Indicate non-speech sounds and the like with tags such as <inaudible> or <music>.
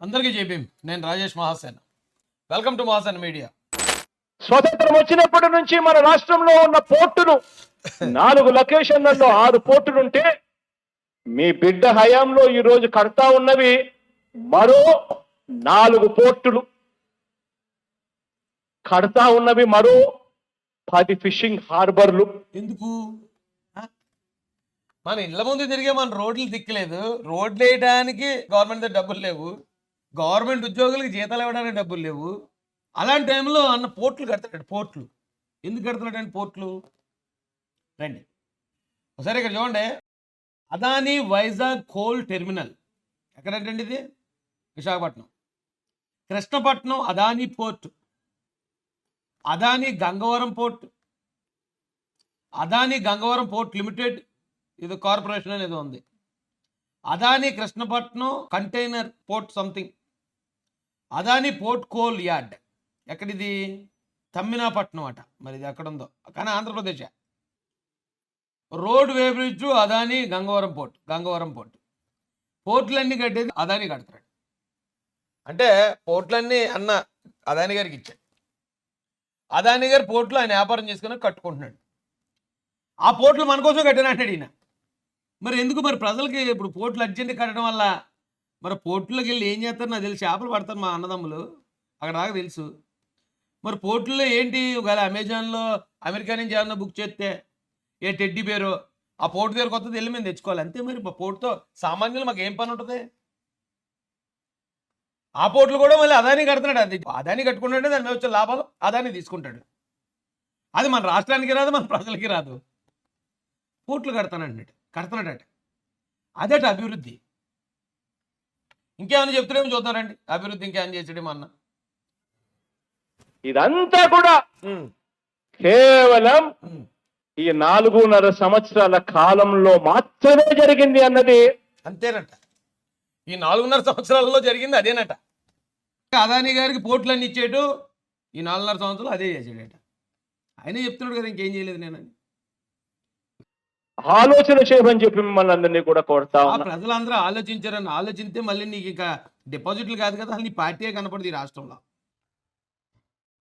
అందరికీ జైభీం నేను Rajesh Mahasen. Welcome to Mahasen media స్వతంత్రం వచ్చినప్పటి నుంచి మన రాష్ట్రంలో ఉన్న పోర్టులు <laughs> నాలుగు లొకేషన్లలో ఆరు పోర్టులు ఉంటే మీ బిడ్డ హయాంలో ఈ రోజు కడతా ఉన్నవి మరో నాలుగు పోర్టులు. కడతా ఉన్నవి మరో పది ఫిషింగ్ హార్బర్లు. ఎందుకు? మన ఇళ్ళ ముందు తిరిగే మన రోడ్లు దిక్కలేదు. రోడ్లు వేయడానికి గవర్నమెంట్ దగ్గర డబ్బులు లేవు. గవర్నమెంట్ ఉద్యోగులకి జీతాలు ఇవ్వడానికి డబ్బులు లేవు. అలాంటి టైంలో అన్న పోర్ట్లు కడతాడు పోర్ట్లు. ఎందుకు కడుతున్నాడండి పోర్ట్లు? రండి. ఒకసారి ఇక్కడ చూడండి. Adani Vizag coal terminal. ఎక్కడంటండి ఇది? Visakhapatnam. Krishnapatnam Adani port. Adani Gangavaram port. Adani Gangavaram port limited. ఇది కార్పొరేషన్ అనేది ఉంది. Adani Krishnapatnam container port something. Adani port coal yard. ఎక్కడిది? తమ్మినాపట్నం అట. మరి ఇది ఎక్కడ ఉందో కానీ Andhra Pradesh. Road way bridge Adani Gangavaram port Gangavaram port. పోర్టులన్నీ కట్టేది అదాని కడతాడు అంటే పోర్టులన్నీ అన్న అదాని గారికి ఇచ్చాడు అదాని గారి పోర్టులు ఆయన వ్యాపారం చేసుకుని కట్టుకుంటున్నాడు. ఆ పోర్టులు మన కోసం కట్టినట్టాడు ఈయన. మరి ఎందుకు మరి ప్రజలకి ఇప్పుడు పోర్టులు అర్జెంట్ కట్టడం వల్ల? మరి పోర్టులోకి వెళ్ళి ఏం చేస్తారు? నాకు తెలిసి చేపలు పడతారు మా అన్నదమ్ములు. అక్కడ నాకు తెలుసు. మరి పోర్టుల్లో ఏంటి? ఒకవేళ అమెజాన్లో అమెరికా నుంచి ఏమన్నా బుక్ చేస్తే ఏ టెడ్డీ పేరు ఆ పోర్టు దగ్గర కొత్తది వెళ్ళి మేము తెచ్చుకోవాలి. అంతే మరి పోర్టుతో సామాన్యులు మాకు ఏం పని ఉంటుంది? ఆ పోర్టులు కూడా మళ్ళీ అదాని కడుతున్నాడు. అది అదాని కట్టుకుంటుంటే దాని మీద వచ్చే లాభాలు అదాని తీసుకుంటాడు. అది మన రాష్ట్రానికి రాదు మన ప్రజలకి రాదు. పోర్టులు కడతానండి కడతాడట అదేట అభివృద్ధి. ఇంకేమైనా చెప్తున్నామో చూద్దారండి. అభివృద్ధి ఇంకేమైనా చేసాడేమో అన్న. ఇదంతా కూడా కేవలం ఈ నాలుగున్నర సంవత్సరాల కాలంలో మాత్రమే జరిగింది అన్నది. అంతేనట. ఈ నాలుగున్నర సంవత్సరాలలో జరిగింది అదేనట. అదాని గారికి పోర్టులన్నీ ఇచ్చేటు ఈ నాలుగున్నర సంవత్సరాలు అదే చేసాడట ఆయనే చెప్తున్నాడు కదా ఇంకేం చేయలేదు నేనని. ఆలోచన చేయమని చెప్పి మిమ్మల్ని అందరినీ కూడా కోరుతా ప్రజలందరూ ఆలోచించారని ఆలోచిస్తే మళ్ళీ నీకు ఇక డిపాజిట్లు కాదు కదా నీ పార్టీయే కనపడదు ఈ రాష్ట్రంలో.